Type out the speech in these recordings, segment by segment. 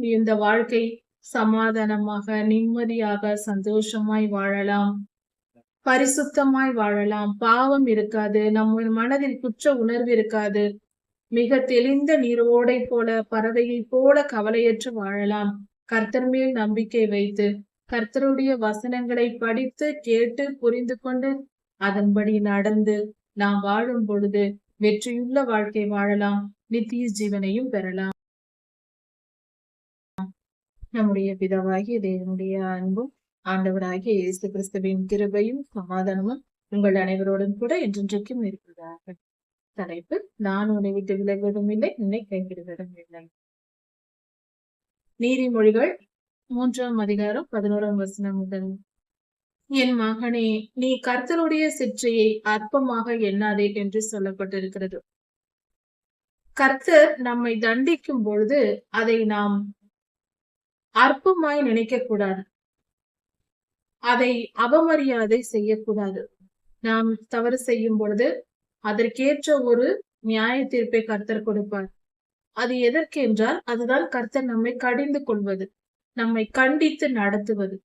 இந்த வாழ்க்கை சமாதானமாக நிம்மதியாக சந்தோஷமாய் வாழலாம். பரிசுத்தமாய் வாழலாம். பாவம் இருக்காது. நம்ம மனதில் குற்ற உணர்வு இருக்காது. மிக தெளிந்த நீரோடை போல பறவையை போல கவலையற்று வாழலாம். கர்த்தர் மேல் நம்பிக்கை வைத்து கர்த்தருடைய வசனங்களை படித்து கேட்டு புரிந்து கொண்டு அதன்படி நடந்து நாம் வாழும் பொழுது வெற்றியுள்ள வாழ்க்கை வாழலாம். நித்திய ஜீவனையும் பெறலாம். நம்முடைய பிதாவாகிய தேவனுடைய அன்பும் ஆண்டவராகிய இயேசு கிறிஸ்துவின் கிருபையும் சமாதானமும் உங்கள் அனைவரோடும் கூட என்றென்றைக்கும் இருப்பதாக. தலைப்பு நான் உன்னை விட்டு விலகுவதும் இல்லை உன்னை கைவிடுவதும் இல்லை. நீதிமொழிகள் மூன்றாம் அதிகாரம் பதினோராம் வசனம் முதல். என் மகனே நீ கர்த்தருடைய சிற்றையை அற்பமாக எண்ணாதே என்று சொல்லப்பட்டிருக்கிறது. கர்த்தர் நம்மை தண்டிக்கும் பொழுது அதை நாம் அற்பமாய் நினைக்க கூடாது அதை அவமரியாதை செய்யக்கூடாது. நாம் தவறு செய்யும் பொழுது அதற்கேற்ற ஒரு நியாய தீர்ப்பை கர்த்தர் கொடுப்பார். அது எதற்கென்றால் அதுதான் கர்த்தர் நம்மை கடிந்து கொள்வது நம்மை கண்டித்து நடத்துவது.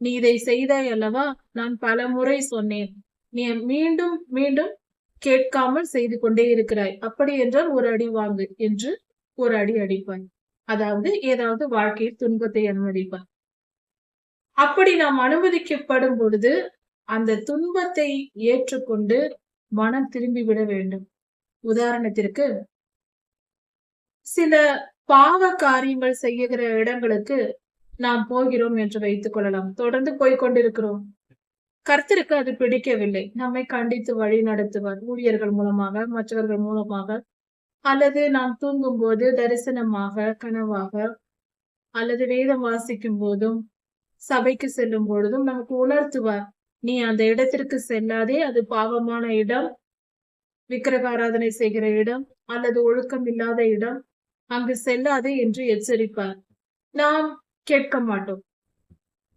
நீ இதை செய்தாய் அல்லவா? நான் பல முறை சொன்னேன். நீ மீண்டும் மீண்டும் கேட்காமல் செய்து கொண்டே இருக்கிறாய். அப்படி என்றால் ஒரு அடி வாங்கு என்று ஒரு அடி அடிப்பாய். அதாவது ஏதாவது வாழ்க்கையில் துன்பத்தை அனுமதிப்பார். அப்படி நாம் அனுமதிக்கப்படும் பொழுது அந்த துன்பத்தை ஏற்றுக்கொண்டு மனம் திரும்பி விட வேண்டும். உதாரணத்திற்கு சில பாவ காரியங்கள் செய்கிற இடங்களுக்கு நாம் போகிறோம் என்று வைத்துக் கொள்ளலாம். தொடர்ந்து போய்கொண்டிருக்கிறோம் கர்த்தருக்கு அது பிடிக்கவில்லை. நம்மை கண்டித்து வழி நடத்துவார். ஊழியர்கள் மூலமாக மற்றவர்கள் மூலமாக. அல்லது நாம் தூங்கும் போது தரிசனமாக கனவாக அல்லது வேதம் வாசிக்கும் போதும் சபைக்கு செல்லும் பொழுதும் நமக்கு உணர்த்துவார். நீ அந்த இடத்திற்கு செல்லாதே அது பாவமான இடம் விக்கிரகாராதனை செய்கிற இடம் அல்லது ஒழுக்கம் இல்லாத இடம் அங்கு செல்லாதே என்று எச்சரிப்பார். நாம் கேட்க மாட்டோம்.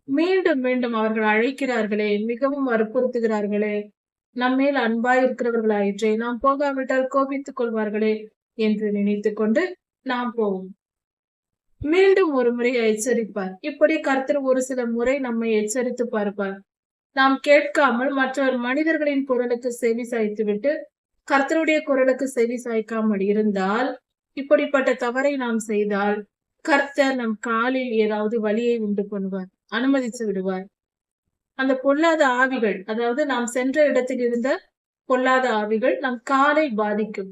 மீண்டும் மீண்டும் அவர்கள் அழைக்கிறார்களே மிகவும் வற்புறுத்துகிறார்களே நம்மேல் அன்பாயிருக்கிறவர்களாயிற்றே நாம் போகாவிட்டால் கோபித்துக் கொள்வார்களே என்று நினைத்து கொண்டு நாம் போவோம். மீண்டும் ஒரு முறை எச்சரிப்பார். இப்படி கர்த்தர் ஒரு சில முறை நம்மை எச்சரித்து பார்ப்பார். நாம் கேட்காமல் மற்றவர் மனிதர்களின் குரலுக்கு செவி சாய்த்து விட்டு கர்த்தருடைய குரலுக்கு செவி சாய்க்காமல் இருந்தால் இப்படிப்பட்ட தவறை நாம் செய்தால் கர்த்தர் நம் காலில் ஏதாவது வழியை உண்டு பண்ணுவார் அனுமதித்து விடுவார். அந்த பொல்லாத ஆவிகள் அதாவது நாம் சென்ற இடத்தில் இருந்த பொல்லாத ஆவிகள் நம் காலை பாதிக்கும்.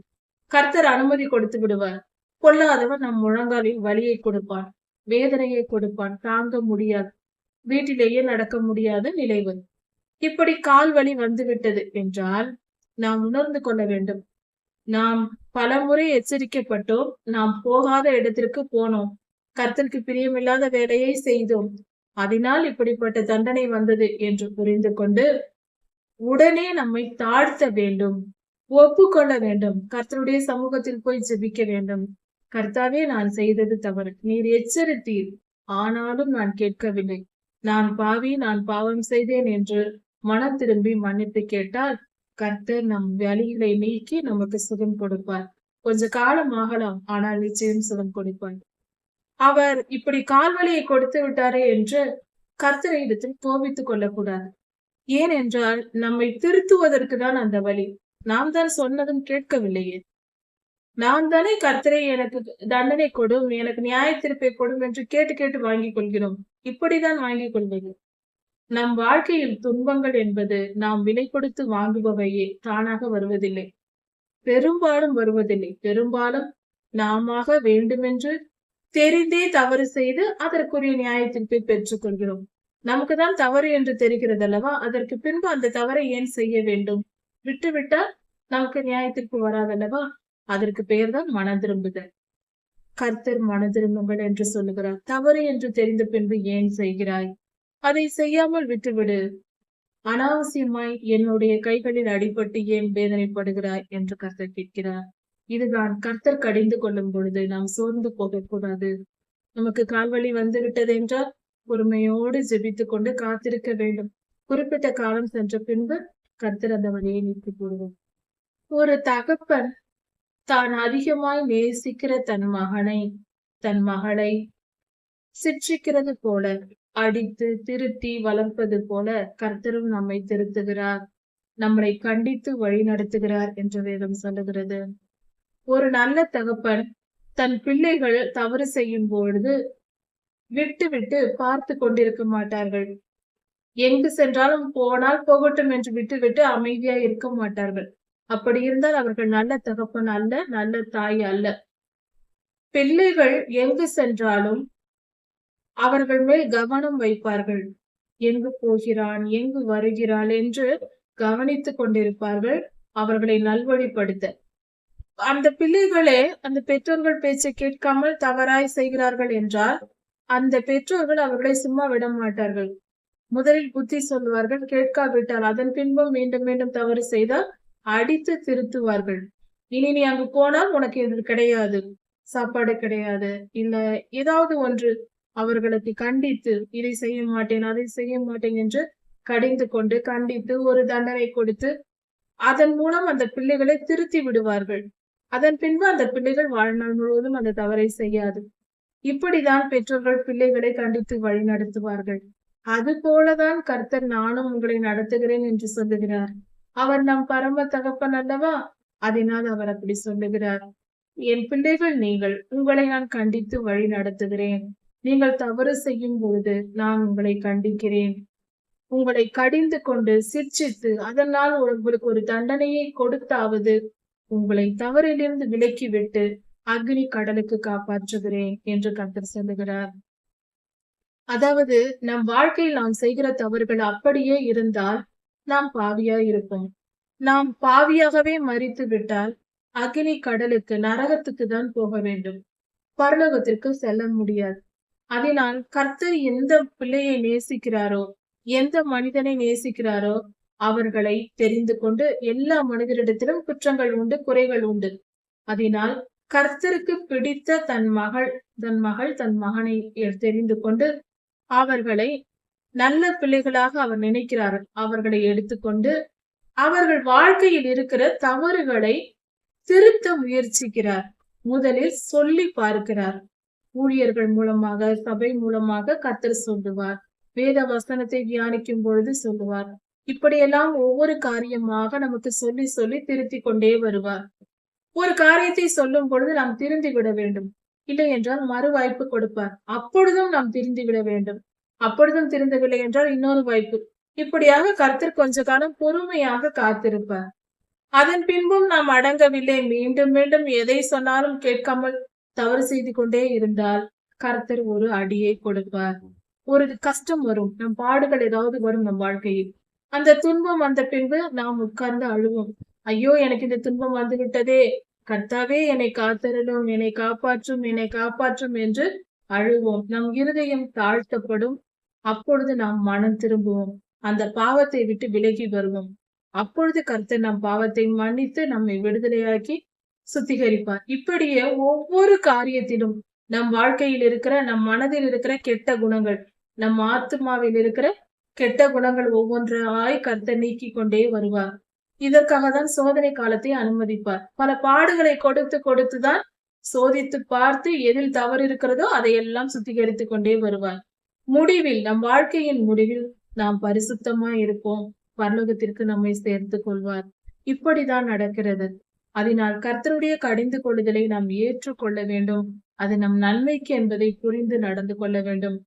கர்த்தர் அனுமதி கொடுத்து விடுவார். பொல்லாதவர் நம் முழங்காலில் வலியை கொடுப்பான் வேதனையை கொடுப்பான் தாங்க முடியாது. வீட்டிலேயே நடக்க முடியாத நிலை வரும். இப்படி கால் வலி வந்துவிட்டது என்றால் நாம் உணர்ந்து கொள்ள வேண்டும். நாம் பல முறை எச்சரிக்கப்பட்டோம். நாம் போகாத இடத்திற்கு போனோம். கர்த்தருக்கு பிரியமில்லாத வேலையை செய்தோம். அதனால் இப்படிப்பட்ட தண்டனை வந்தது என்று புரிந்து கொண்டு உடனே நம்மை தாழ்த்த வேண்டும். ஒப்புக்கொள்ள வேண்டும். கர்த்தருடைய சமூகத்தில் போய் ஜெபிக்க வேண்டும். கர்த்தாவே நான் செய்தது தவறு. நீர் எச்சரித்தீர். ஆனாலும் நான் கேட்கவில்லை. நான் பாவி நான் பாவம் செய்தேன் என்று மனம் திரும்பி மன்னிப்பு கேட்டால் கர்த்தர் நம் வழிகளை நீக்கி நமக்கு சுகம் கொடுப்பார். கொஞ்ச காலம் ஆகலாம் ஆனால் நிச்சயம் சுகம் கொடுப்பார். அவர் இப்படி கால்வழியை கொடுத்து விட்டாரே என்று கர்த்தரை இடத்தில் கோபித்துக் கொள்ளக்கூடாது. ஏனென்றால் நம்மை திருத்துவதற்கு தான் அந்த வழி. நாம் தான் சொன்னதும் கேட்கவில்லையே. நாம் தானே கர்த்தரை எனக்கு தண்டனை கொடும் எனக்கு நியாய திருப்பை கொடும் என்று கேட்டு கேட்டு வாங்கிக் கொள்கிறோம். இப்படிதான் வாங்கிக் கொள்வது. நம் வாழ்க்கையில் துன்பங்கள் என்பது நாம் விலை கொடுத்து வாங்குபவையே தானாக வருவதில்லை. பெரும்பாலும் வருவதில்லை. பெரும்பாலும் நாம வேண்டுமென்று தெரிந்தே தவறு செய்து அதற்குரிய நியாய பெற்றுக்கொள்கிறோம் பெற்றுக் கொள்கிறோம். நமக்கு தான் தவறு என்று தெரிகிறது அல்லவா அதற்கு பின்பு அந்த தவறை ஏன் செய்ய வேண்டும்? விட்டுவிட்டால் நமக்கு நியாயத்திற்கு வராதல்லவா அதற்கு பெயர்தான் மன திரும்புதல் கர்த்தர் மன திரும்புங்கள் என்று சொல்லுகிறார். தவறு என்று தெரிந்த பின்பு ஏன் செய்கிறாய்? அதை செய்யாமல் விட்டுவிடு. அனாவசியமாய் என்னுடைய கைகளில் அடிபட்டு ஏன் வேதனைப்படுகிறாய் என்று கர்த்தர் கேட்கிறார். இதுதான் கர்த்தர் கடிந்து கொள்ளும் பொழுது நாம் சோர்ந்து போகக்கூடாது. நமக்கு கால்வழி வந்து விட்டது என்றால் பொறுமையோடு ஜெபித்துக் கொண்டு காத்திருக்க வேண்டும். குறிப்பிட்ட காலம் சென்ற பின்பு கர்த்தர் அந்த வழியை நீக்கி போடுவார் ஒரு தகப்பன் தான் அதிகமாய் நேசிக்கிற தன் மகனை தன் மகளை சிற்றிக்கிறது போல அடித்து திருத்தி வளர்ப்பது போல கர்த்தரும் நம்மை திருத்துகிறார். நம்மளை கண்டித்து வழி நடத்துகிறார் என்று வேதம் சொல்லுகிறது. ஒரு நல்ல தகப்பன் தன் பிள்ளைகள் தவறு செய்யும் பொழுது விட்டு விட்டு பார்த்து கொண்டிருக்க மாட்டார்கள். எங்கு சென்றாலும் போனால் போகட்டும் என்று விட்டுவிட்டு அமைதியா இருக்க மாட்டார்கள். அப்படி இருந்தால் அவர்கள் நல்ல தகப்பன் அல்ல நல்ல தாய் அல்ல. பிள்ளைகள் எங்கு சென்றாலும் அவர்கள் மேல் கவனம் வைப்பார்கள். எங்கு போகிறான் எங்கு வருகிறாள் என்று கவனித்துக் கொண்டிருப்பார்கள் அவர்களை நல்வழிப்படுத்த. அந்த பிள்ளைகளே அந்த பெற்றோர்கள் பேச்சை கேட்காமல் தவறாய் செய்கிறார்கள் என்றால் அந்த பெற்றோர்கள் அவர்களை சும்மா விட மாட்டார்கள். முதலில் புத்தி சொல்லுவார்கள் கேட்காவிட்டால் அதன் பின்பும் மீண்டும் மீண்டும் தவறு செய்தால் அடித்து திருத்துவார்கள். இனி நீ அங்கு போனால் உனக்கு இது கிடையாது சாப்பாடு கிடையாது. இல்ல ஏதாவது ஒன்று அவர்களுக்கு கண்டித்து இதை செய்ய மாட்டேன் அதை செய்ய மாட்டேன் என்று கடிந்து கொண்டு கண்டித்து ஒரு தண்டனை கொடுத்து அதன் மூலம் அந்த பிள்ளைகளை திருத்தி விடுவார்கள். அதன் பின்பு அந்த பிள்ளைகள் வாழ்நாள் முழுவதும் அந்த தவறை செய்யாது. இப்படிதான் பெற்றோர்கள் பிள்ளைகளை கண்டித்து வழி நடத்துவார்கள் அது போலதான் கர்த்தர் நானும் உங்களை நடத்துகிறேன் என்று சொல்லுகிறார். அவர் நம் பரம தகப்பன் அல்லவா? அதனால் அவர் அப்படி சொல்லுகிறார். என் பிள்ளைகள் நீங்கள் உங்களை நான் கண்டித்து வழி நடத்துகிறேன். நீங்கள் தவறு செய்யும் பொழுது நான் உங்களை கண்டிக்கிறேன். உங்களை கடிந்து கொண்டு சிர்ச்சித்து அதனால் உங்களுக்கு ஒரு தண்டனையை கொடுத்தாவது உங்களை தவறிலிருந்து விலக்கி விட்டு அக்னி கடலுக்கு காப்பாற்றுகிறேன் என்று கர்த்தர் சொல்லுகிறார். அதாவது நம் வாழ்க்கையில் நாம் செய்கிற தவறுகள் அப்படியே இருந்தால் நாம் பாவியா இருப்போம். நாம் பாவியாகவே மறித்து விட்டால் அக்னி கடலுக்கு நரகத்துக்கு தான் போக வேண்டும். பரலோகத்திற்கு செல்ல முடியாது. அதனால் கர்த்தர் எந்த பிள்ளையை நேசிக்கிறாரோ எந்த மனிதனை நேசிக்கிறாரோ அவர்களை தெரிந்து கொண்டு எல்லா மனிதரிடத்திலும் குற்றங்கள் உண்டு குறைகள் உண்டு. அதனால் கர்த்தருக்கு பிடித்த தன் மகள் தன் மகள் தன் மகனை தெரிந்து கொண்டு அவர்களை நல்ல பிள்ளைகளாக அவர் நினைக்கிறார்கள் அவர்களை எடுத்துக்கொண்டு அவர்கள் வாழ்க்கையில் இருக்கிற தவறுகளை திருத்த முயற்சிக்கிறார். முதலில் சொல்லி பார்க்கிறார். ஊழியர்கள் மூலமாக சபை மூலமாக கத்தர் சொல்லுவார். வேத வசனத்தை தியானிக்கும் பொழுது சொல்லுவார். இப்படியெல்லாம் ஒவ்வொரு காரியமாக நமக்கு சொல்லி சொல்லி திருத்தி கொண்டே வருவார். ஒரு காரியத்தை சொல்லும் பொழுது நாம் திருந்தி விட வேண்டும். இல்லை என்றால் மறு வாய்ப்பு கொடுப்பார். அப்பொழுதும் நாம் திரிந்து விட வேண்டும். அப்பொழுதும் திருந்தவில்லை என்றால் இன்னொரு வாய்ப்பு. இப்படியாக கர்த்தர் கொஞ்ச காலம் பொறுமையாக காத்திருப்பார். அதன் பின்பும் நாம் அடங்கவில்லை. மீண்டும் மீண்டும் எதை சொன்னாலும் கேட்காமல் தவறு செய்து கொண்டே இருந்தால் கர்த்தர் ஒரு அடியை கொடுப்பார். ஒரு கஷ்டம் வரும். நம் பாடுகள் ஏதாவது வரும் நம் வாழ்க்கையில். அந்த துன்பம் வந்த பின்பு நாம் உட்கார்ந்து அழுவோம். ஐயோ எனக்கு இந்த துன்பம் வந்து விட்டதே கர்த்தாவே என்னை காத்தரலும் என்னை காப்பாற்றும் என்னை காப்பாற்றும் என்று அழுவோம். நம் இருதயம் தாழ்த்தப்படும். அப்பொழுது நாம் மனம் திரும்புவோம். அந்த பாவத்தை விட்டு விலகி வருவோம். அப்பொழுது கர்த்தர் நம் பாவத்தை மன்னித்து நம்மை விடுதலையாக்கி சுத்திகரிப்பார். இப்படியே ஒவ்வொரு காரியத்திலும் நம் வாழ்க்கையில் இருக்கிற நம் மனதில் இருக்கிற கெட்ட குணங்கள் நம் ஆத்மாவில் இருக்கிற கெட்ட குணங்கள் ஒவ்வொன்றாய் கர்த்தர் நீக்கி கொண்டே வருவார். இதற்காக தான் சோதனை காலத்தை அனுமதிப்பார். பல பாடுகளை கொடுத்து கொடுத்துதான் சோதித்து பார்த்து எதில் தவறு இருக்கிறதோ அதையெல்லாம் சுத்திகரித்து கொண்டே வருவார். முடிவில் நம் வாழ்க்கையின் முடிவில் நாம் பரிசுத்தமா இருப்போம். பரலோகத்திற்கு நம்மை சேர்த்து கொள்வார். இப்படிதான் நடக்கிறது. அதனால் கர்த்தருடைய கடிந்து கொள்ளுதலை நாம் ஏற்றுக்கொள்ள வேண்டும். அது நம் நன்மைக்கு என்பதை புரிந்து நடந்து கொள்ள வேண்டும்.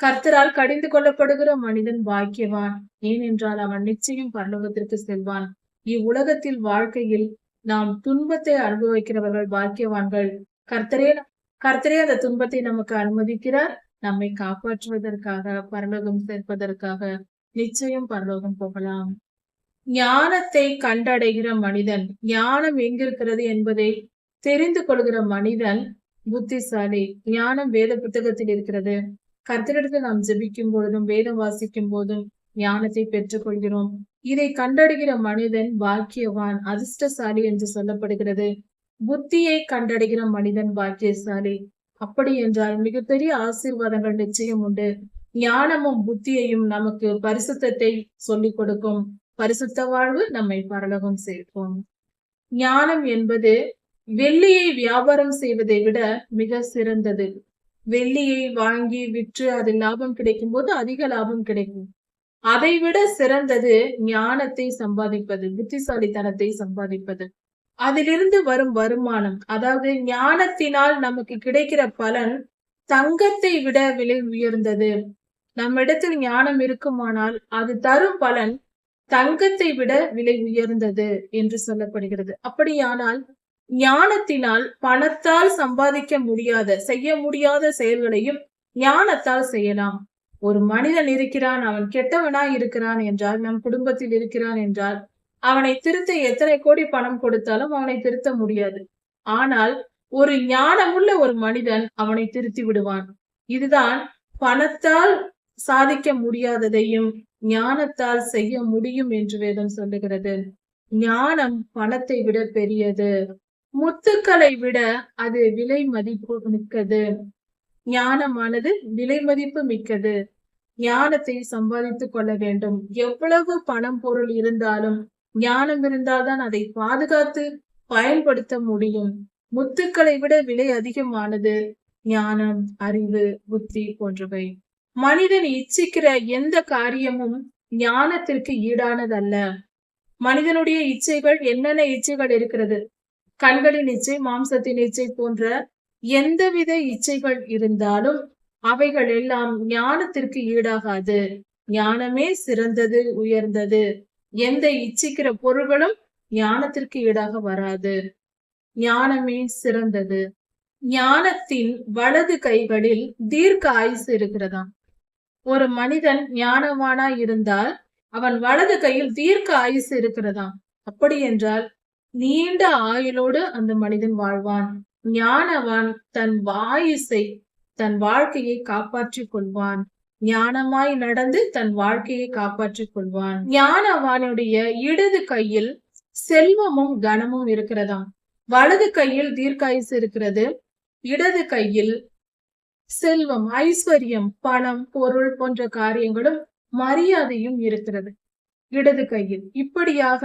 கர்த்தரால் கடிந்து கொள்ளப்படுகிற மனிதன் பாக்கியவான். ஏனென்றால் அவன் நிச்சயம் பரலோகத்திற்கு செல்வான். இவ்வுலகத்தில் வாழ்க்கையில் நாம் துன்பத்தை அனுபவிக்கிறவர்கள் பாக்கியவான்கள். கர்த்தரே கர்த்தரே அந்த துன்பத்தை நமக்கு அனுமதிக்கிறார். நம்மை காப்பாற்றுவதற்காக பரலோகம் சேர்ப்பதற்காக நிச்சயம் பரலோகம் போகலாம். ஞானத்தை கண்டடைகிற மனிதன் ஞானம் எங்கிருக்கிறது என்பதை தெரிந்து கொள்கிற மனிதன் புத்திசாலி. ஞானம் வேத புத்தகத்தில் இருக்கிறது. கர்த்தரிடத்தில் நாம் ஜெபிக்கும் பொழுதும் வேதம் வாசிக்கும் போதும் ஞானத்தை பெற்றுக்கொள்கிறோம். இதை கண்டடைகிற மனிதன் பாக்கியவான் அதிர்ஷ்டசாலி என்று சொல்லப்படுகிறது. புத்தியை கண்டடைகிற மனிதன் பாக்கியசாலி அப்படி என்றால் மிகப்பெரிய ஆசீர்வாதங்கள் நிச்சயம் உண்டு. ஞானமும் புத்தியையும் நமக்கு பரிசுத்தத்தை சொல்லிக் கொடுக்கும். பரிசுத்த வாழ்வு நம்மை பரலகம் சேர்க்கும். ஞானம் என்பது வெள்ளியை வியாபாரம் செய்வதை விட மிக சிறந்தது. வெள்ளியை வாங்கி விற்று அதில் லாபம் கிடைக்கும் போது அதிக லாபம் கிடைக்கும். அதைவிட சிறந்தது ஞானத்தை சம்பாதிப்பது புத்திசாலித்தனத்தை சம்பாதிப்பது. அதிலிருந்து வரும் வருமானம். அதாவது ஞானத்தினால் நமக்கு கிடைக்கிற பலன் தங்கத்தை விட விலை உயர்ந்தது. நம்மிடத்தில் ஞானம் இருக்குமானால் அது தரும் பலன் தங்கத்தை விட விலை உயர்ந்தது என்று சொல்லப்படுகிறது. அப்படியானால் ஞானத்தினால் பணத்தால் சம்பாதிக்க முடியாத செய்ய முடியாத செயல்களையும் ஞானத்தால் செய்யலாம். ஒரு மனிதன் இருக்கிறான் அவன் கெட்டவனா இருக்கிறான் என்றால் நம் குடும்பத்தில் இருக்கிறான் என்றால் அவனை திருத்த எத்தனை கோடி பணம் கொடுத்தாலும் அவனை திருத்த முடியாது. ஆனால் ஒரு ஞானமுள்ள ஒரு மனிதன் அவனை திருத்தி விடுவான். இதுதான் பணத்தால் சாதிக்க முடியாததையும் ஞானத்தால் செய்ய முடியும் என்று வேதம் சொல்லுகிறது. ஞானம் பணத்தை விட பெரியது. முத்துக்களை விட அது விலை மதிப்பு மிக்கது. ஞானமானது விலை மதிப்பு மிக்கது. ஞானத்தை சம்பாதித்துக் கொள்ள வேண்டும். எவ்வளவு பணம் பொருள் இருந்தாலும் ஞானம் இருந்தால்தான் அதை பாதுகாத்து பயன்படுத்த முடியும். முத்துக்களை விட விலை அதிகமானது ஞானம் அறிவு புத்தி போன்றவை. மனிதன் இச்சிக்கிற எந்த காரியமும் ஞானத்திற்கு ஈடானதல்ல. மனிதனுடைய இச்சைகள் என்னென்ன இச்சைகள் இருக்கிறது? கண்களின் இச்சை மாம்சத்தின் இச்சை போன்ற எந்தவித இச்சைகள் இருந்தாலும் அவைகள் எல்லாம் ஞானத்திற்கு ஈடாகாது. ஞானமே சிறந்தது உயர்ந்தது. எந்த இச்சிக்கிற பொருள்களும் ஞானத்திற்கு ஈடாக வராது. ஞானமே சிறந்தது. ஞானத்தின் வலது கைகளில் தீர்க்க ஆயுசு இருக்கிறதாம். ஒரு மனிதன் ஞானவானா இருந்தால் அவன் வலது கையில் தீர்க்க ஆயுசு இருக்கிறதாம். அப்படி என்றால் நீண்ட ஆயுளோடு அந்த மனிதன் வாழ்வான். ஞானவான் தன் வாயுசை தன் வாழ்க்கையை காப்பாற்றிக் கொள்வான். ஞானமாய் நடந்து தன் வாழ்க்கையை காப்பாற்றிக் கொள்வான். ஞானவானுடைய இடது கையில் செல்வமும் கனமும் இருக்கிறதாம். வலது கையில் தீர்க்காயுசு இருக்கிறது. இடது கையில் செல்வம் ஐஸ்வர்யம் பணம் பொருள் போன்ற காரியங்களும் மரியாதையும் இருக்கிறது. இடது கையில். இப்படியாக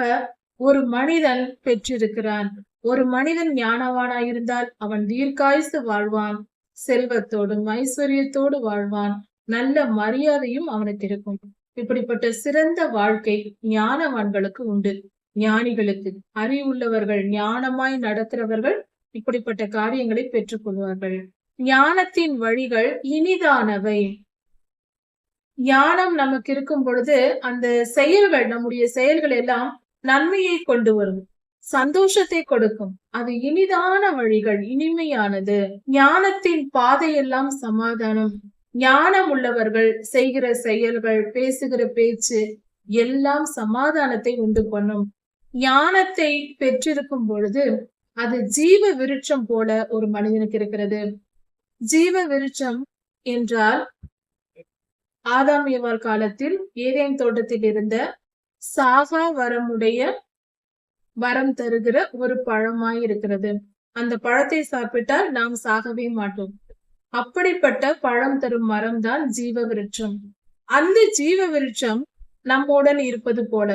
ஒரு மனிதன் பெற்றிருக்கிறான். ஒரு மனிதன் ஞானவானாயிருந்தால் அவன் தீர்க்காயுசு வாழ்வான். செல்வத்தோடும் ஐஸ்வர்யத்தோடு வாழ்வான். நல்ல மரியாதையும் அவனுக்கு இருக்கும். இப்படிப்பட்ட சிறந்த வாழ்க்கை ஞானவான்களுக்கு உண்டு. ஞானிகளுக்கு அறிவுள்ளவர்கள் ஞானமாய் நடத்துறவர்கள் இப்படிப்பட்ட காரியங்களை பெற்றுக் கொள்வார்கள். ஞானத்தின் வழிகள் இனிதானவை. ஞானம் நமக்கு இருக்கும் பொழுது அந்த செயல்கள் நம்முடைய செயல்கள் எல்லாம் நன்மையை கொண்டு வரும். சந்தோஷத்தை கொடுக்கும். அது இனிதான வழிகள் இனிமையானது. ஞானத்தின் பாதையெல்லாம் சமாதானம். ஞானம் உள்ளவர்கள் செய்கிற செயல்கள் பேசுகிற பேச்சு எல்லாம் சமாதானத்தை உண்டு பண்ணும். ஞானத்தை பெற்றிருக்கும் பொழுது அது ஜீவ விருட்சம் போல ஒரு மனிதனுக்கு இருக்கிறது. ஜீவ விருட்சம் என்றால் ஆதாமியவார் காலத்தில் ஏதேன் தோட்டத்தில் இருந்த சாகா வரமுடைய வரம் தருகிற ஒரு பழமாய் இருக்கிறது. அந்த பழத்தை சாப்பிட்டால் நாம் சாகவே மாட்டோம். அப்படிப்பட்ட பழம் தரும் மரம் தான் ஜீவ விருட்சம் அந்த ஜீவ விருட்சம் நம்முடன் இருப்பது போல.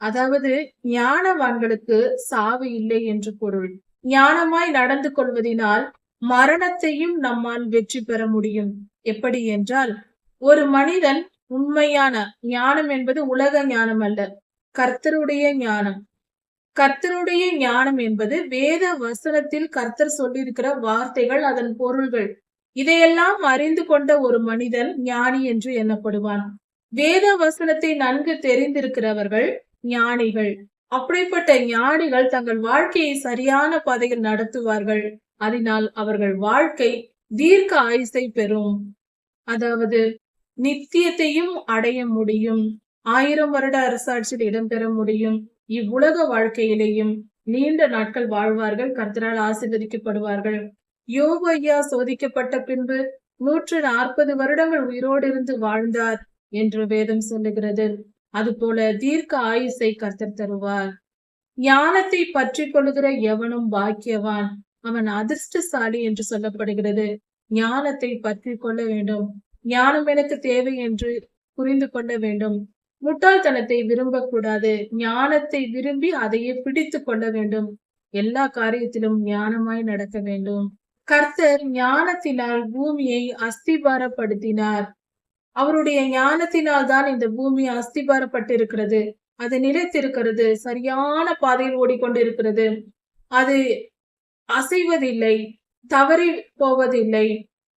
அதாவது ஞானவான்களுக்கு சாவு இல்லை என்று பொருள். ஞானமாய் நடந்து கொள்வதினால் மரணத்தையும் நம்மால் வெற்றி பெற முடியும். எப்படி என்றால் ஒரு மனிதன் உண்மையான ஞானம் என்பது உலக ஞானம் அல்ல கர்த்தருடைய ஞானம். கர்த்தருடைய ஞானம் என்பது வேத வசனத்தில் கர்த்தர் சொல்லியிருக்கிற வார்த்தைகள் அதன் பொருள்கள். இதையெல்லாம் அறிந்து கொண்ட ஒரு மனிதன் ஞானி என்று எண்ணப்படுவான். வேத வசனத்தை நன்கு தெரிந்திருக்கிறவர்கள் ஞானிகள். அப்படிப்பட்ட ஞானிகள் தங்கள் வாழ்க்கையை சரியான பாதையில் நடத்துவார்கள். அதனால் அவர்கள் வாழ்க்கை தீர்க்க ஆயுசை பெறும். அதாவது நித்தியத்தையும் அடைய முடியும். ஆயிரம் வருட அரசாட்சியில் இடம்பெற முடியும். இவ்வுலக வாழ்க்கையிலேயும் நீண்ட நாட்கள் வாழ்வார்கள். கர்த்தரால் ஆசீர்வதிக்கப்படுவார்கள். யோவையா சோதிக்கப்பட்ட பின்பு நூற்று நாற்பது வருடங்கள் உயிரோடு இருந்து வாழ்ந்தார் என்று வேதம் சொல்லுகிறது. அதுபோல தீர்க்க ஆயுசை கர்த்தர் தருவார். ஞானத்தை பற்றி கொள்கிற எவனும் பாக்கியவான். அவன் அதிர்ஷ்டசாலி என்று சொல்லப்படுகிறது. ஞானத்தை பற்றி கொள்ள வேண்டும். ஞானம் எனக்கு தேவை என்று புரிந்து கொள்ள வேண்டும். முட்டாள்தனத்தை விரும்பக்கூடாது. ஞானத்தை விரும்பி அதையே பிடித்து கொள்ள வேண்டும். எல்லா காரியத்திலும் ஞானமாய் நடக்க வேண்டும். கர்த்தர் ஞானத்தினால் பூமியை அஸ்திபாரப்படுத்தினார். அவருடைய ஞானத்தினால் தான் இந்த பூமி அஸ்திபாரப்பட்டிருக்கிறது. அது நிலைத்திருக்கிறது. சரியான பாதையில் ஓடிக்கொண்டிருக்கிறது. அது அசைவதில்லை. தவறி போவதில்லை.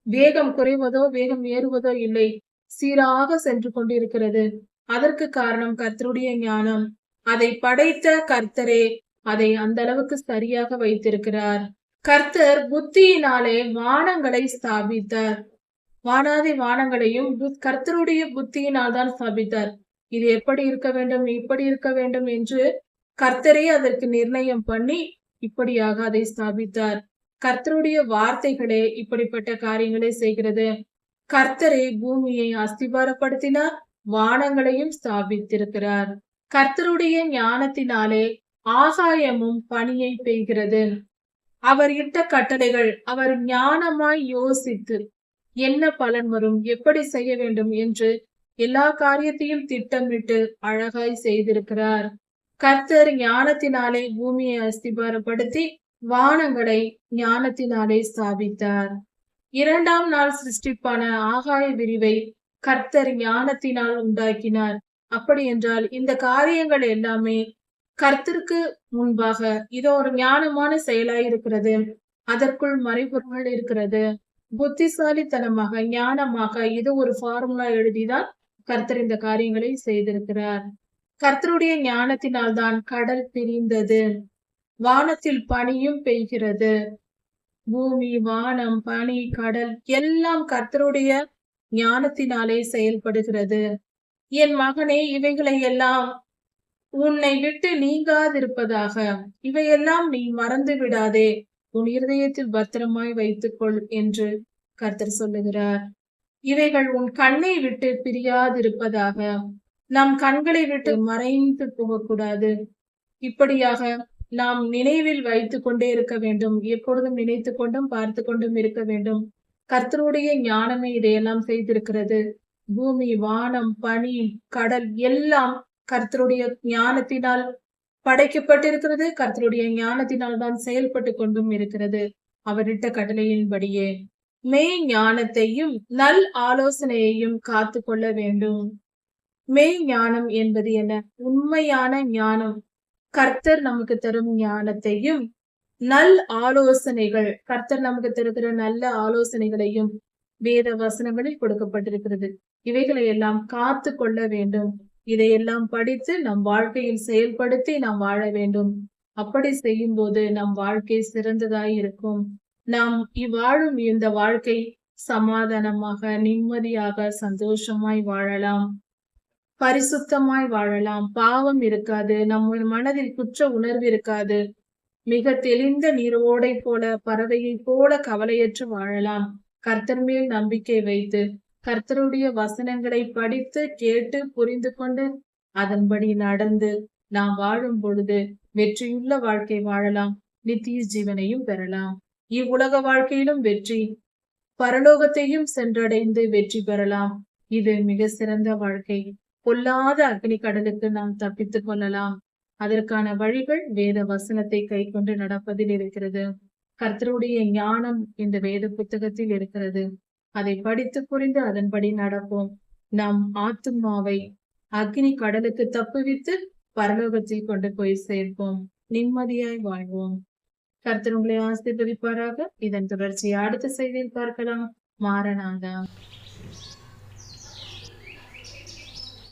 வேகம் குறைவதோ வேகம் ஏறுவதோ இல்லை. சீராக சென்று கொண்டிருக்கிறது. அதற்கு காரணம் கர்த்தருடைய ஞானம். அதை படைத்த கர்த்தரே அதை அந்த அளவுக்கு சரியாக வைத்திருக்கிறார். கர்த்தர் புத்தியினாலே வானங்களை ஸ்தாபித்தார். வானாதி வானங்களையும் கர்த்தருடைய புத்தியினால் தான் ஸ்தாபித்தார். இது எப்படி இருக்க வேண்டும் இப்படி இருக்க வேண்டும் என்று கர்த்தரே அதற்கு நிர்ணயம் பண்ணி இப்படியாக அதை ஸ்தாபித்தார். கர்த்தருடைய வார்த்தைகளே இப்படிப்பட்ட காரியங்களை செய்கிறது. கர்த்தரே பூமியை அஸ்திபாரப்படுத்தினார். வானங்களையும் ஸ்தாபித்திருக்கிறார். கர்த்தருடைய ஞானத்தினாலே ஆகாயமும் பணியை பெய்கிறது. அவர் இட்ட கட்டளைகள் அவர் ஞானமாய் யோசித்து என்ன பலன் வரும் எப்படி செய்ய வேண்டும் என்று எல்லா காரியத்தையும் திட்டமிட்டு அழகாய் செய்திருக்கிறார். கர்த்தர் ஞானத்தினாலே பூமியை அஸ்திபாரப்படுத்தி வானங்களை ஞானத்தினாலே ஸ்தாபித்தார். இரண்டாம் நாள் சிருஷ்டிப்பான ஆகாய விரிவை கர்த்தர் ஞானத்தினால் உண்டாக்கினார். அப்படி என்றால் இந்த காரியங்கள் எல்லாமே கர்த்தருக்கு முன்பாக இதோ ஒரு ஞானமான செயலாய் இருக்கிறது அதற்குள் மறைபொருள் இருக்கிறது. புத்திசாலித்தனமாக ஞானமாக இது ஒரு ஃபார்முலா எழுதிதான் கர்த்தர் இந்த காரியங்களை செய்திருக்கிறார். கர்த்தருடைய ஞானத்தினால் தான் கடல் பிரிந்தது. வானத்தில் பனியும் பெய்கிறது. பூமி வானம் பனி கடல் எல்லாம் கர்த்தருடைய ஞானத்தினாலே செயல்படுகிறது. என் மகனே இவைகளை எல்லாம் உன்னை விட்டு நீங்காதிருப்பதாக இவையெல்லாம் நீ மறந்து விடாதே உன் இருதயத்தில் பத்திரமாய் வைத்துக்கொள் என்று கர்த்தர் சொல்லுகிறார். இவைகள் உன் கண்ணை விட்டு பிரியாதிருப்பதாக நம் கண்களை விட்டு மறைந்து போகக்கூடாது. இப்படியாக நாம் நினைவில் வைத்துக் கொண்டே இருக்க வேண்டும். எப்பொழுதும் நினைத்து கொண்டும் பார்த்து கொண்டும் இருக்க வேண்டும். கர்த்தருடைய ஞானமே இதையெல்லாம் செய்திருக்கிறது. பூமி வானம் பனி கடல் எல்லாம் கர்த்தருடைய ஞானத்தினால் படைக்கப்பட்டிருக்கிறது. கர்த்தருடைய ஞானத்தினால் தான் செயல்பட்டு கொண்டும் இருக்கிறது. அவரிட்ட கடலையின்படியே மெய் ஞானத்தையும் நல் ஆலோசனையையும் காத்து கொள்ள வேண்டும். மெய் ஞானம் என்பது என்ன? உண்மையான ஞானம். கர்த்தர் நமக்கு தரும் ஞானத்தையும் நல் ஆலோசனைகள் கர்த்தர் நமக்கு தருகிற நல்ல ஆலோசனைகளையும் வேத வசனங்களில் கொடுக்கப்பட்டிருக்கிறது. இவைகளை எல்லாம் காத்து கொள்ள வேண்டும். இதையெல்லாம் படித்து நம் வாழ்க்கையில் செயல்படுத்தி நாம் வாழ வேண்டும். அப்படி செய்யும் போது நம் வாழ்க்கை சிறந்ததாய் இருக்கும் நாம் இவ்வாழும் இந்த வாழ்க்கை சமாதானமாக நிம்மதியாக சந்தோஷமாய் வாழலாம். பரிசுத்தமாய் வாழலாம். பாவம் இருக்காது. நம்ம மனதில் குற்ற உணர்வு இருக்காது. மிக தெளிந்த நீரோடை போல பறவையைப் போல கவலையற்று வாழலாம். கர்த்தர் மேல் நம்பிக்கை வைத்து கர்த்தருடைய வசனங்களை படித்து கேட்டு புரிந்து கொண்டு அதன்படி நடந்து நாம் வாழும் பொழுது வெற்றியுள்ள வாழ்க்கை வாழலாம். நித்திய ஜீவனையும் பெறலாம். இவ்வுலக வாழ்க்கையிலும் வெற்றி பரலோகத்தையும் சென்றடைந்து வெற்றி பெறலாம். இது மிக சிறந்த வாழ்க்கை. பொல்லாத அக்னி கடலுக்கு நாம் தப்பித்துக் கொள்ளலாம். அதற்கான வழிகள் வேத வசனத்தை கை கொண்டு நடப்பதில் இருக்கிறது. கர்த்தருடைய ஞானம் இந்த வேத புத்தகத்தில் இருக்கிறது. அதை படித்து புரிந்து அதன்படி நடப்போம். நம் ஆத்துமாவை அக்னி கடலுக்கு தப்புவித்து பரலோகத்தில் கொண்டு போய் சேர்ப்போம். நிம்மதியாய் வாழ்வோம். கர்த்தர் உங்களை ஆசிர்வதிப்பாராக. இதன் தொடர்ச்சியை அடுத்த செய்தியில் பார்க்கலாம். மாறனாதான்